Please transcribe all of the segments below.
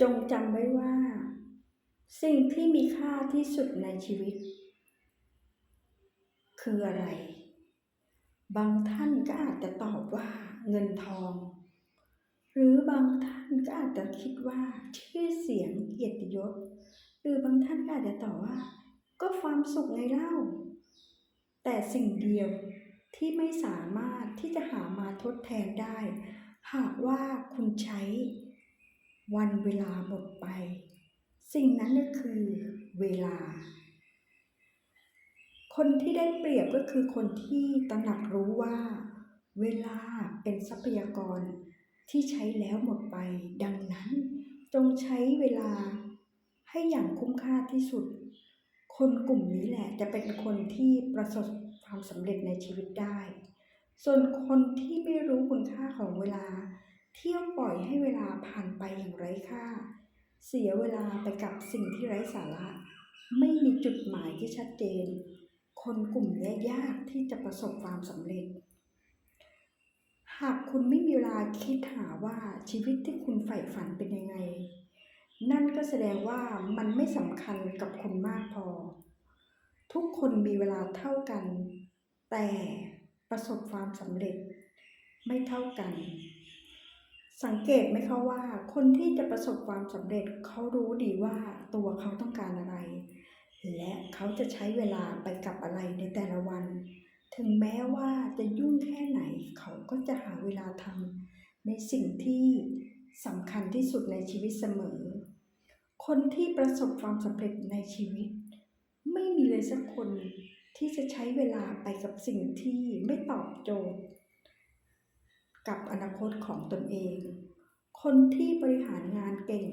จงจำไว้ว่า สิ่งที่มีค่าที่สุดในชีวิต คืออะไร บางท่านก็อาจจะตอบว่าเงินทอง หรือบางท่านก็อาจจะคิดว่าชื่อเสียงเกียรติยศ หรือบางท่านก็อาจจะตอบว่า ก็ความสุขไงเล่า แต่สิ่งเดียวที่ไม่สามารถที่จะหามาทดแทนได้ หากว่าคุณใช้ วันเวลาหมดไป สิ่งนั้นก็คือเวลา คนที่ได้เปรียบก็คือคนที่ตระหนักรู้ว่า เวลาเป็นทรัพยากรที่ใช้แล้วหมดไป ดังนั้นจงใช้เวลาให้อย่างคุ้มค่าที่สุด คนกลุ่มนี้แหละจะเป็นคนที่ประสบความสำเร็จในชีวิตได้ ส่วนคนที่ไม่รู้คุณค่าของเวลา เที่ยวปล่อยให้เวลาผ่านไปอย่างไร้ค่า เสียเวลาไปกับสิ่งที่ไร้สาระ ไม่มีจุดหมายที่ชัดเจน คนกลุ่มนี้ยากที่จะประสบความสำเร็จ หากคุณไม่มีเวลาคิดหาว่าชีวิตที่คุณใฝ่ฝันเป็นยังไง นั่นก็แสดงว่ามันไม่สำคัญกับคุณมากพอ ทุกคนมีเวลาเท่ากัน แต่ประสบความสำเร็จไม่เท่ากัน สังเกตไหมคะว่า คนที่จะประสบความสำเร็จเขารู้ดีว่าตัวเขาต้องการอะไร และเขาจะใช้เวลาไปกับอะไรในแต่ละวัน ถึงแม้ว่าจะยุ่งแค่ไหน เขาก็จะหาเวลาทำในสิ่งที่สำคัญที่สุดในชีวิตเสมอ คนที่ประสบความสำเร็จในชีวิต ไม่มีเลยสักคนที่จะใช้เวลาไปกับสิ่งที่ไม่ตอบโจทย์ กับอนาคตของตนเอง คนที่บริหารงานเก่ง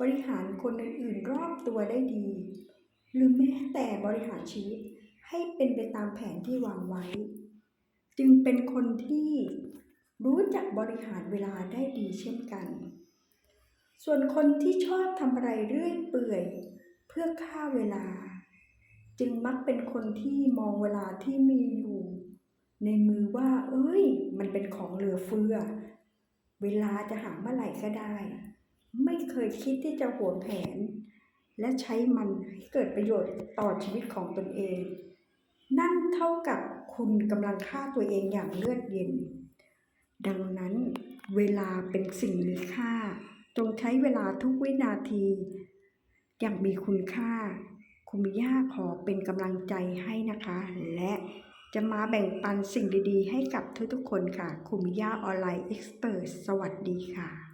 บริหารคนอื่นๆรอบตัวได้ดี หรือแม้แต่บริหารชีวิตให้เป็นไปตามแผนที่วางไว้ จึงเป็นคนที่รู้จักบริหารเวลาได้ดีเช่นกัน ส่วนคนที่ชอบทำอะไรเรื่อยเปื่อยเพื่อฆ่าเวลา จึงมักเป็นคนที่มองเวลาที่มีอยู่ ในมือว่า เอ้ย มันเป็นของเหลือเฟือ เวลาจะหาเมื่อไหร่ก็ได้ ไม่เคยคิดที่จะหวแผน และใช้มันให้เกิดประโยชน์ต่อชีวิตของตนเอง นั่นเท่ากับคุณกำลังฆ่าตัวเองอย่างเลือดเย็น ดังนั้นเวลาเป็นสิ่งมีค่า จงใช้เวลาทุกวินาที อย่างมีคุณค่า คุณย่าขอเป็นกำลังใจให้นะคะและ จะมาแบ่งปันสิ่งดีๆ ให้กับทุกๆคนค่ะ คุมิย่าออนไลน์เอ็กซ์เพรสสวัสดีค่ะ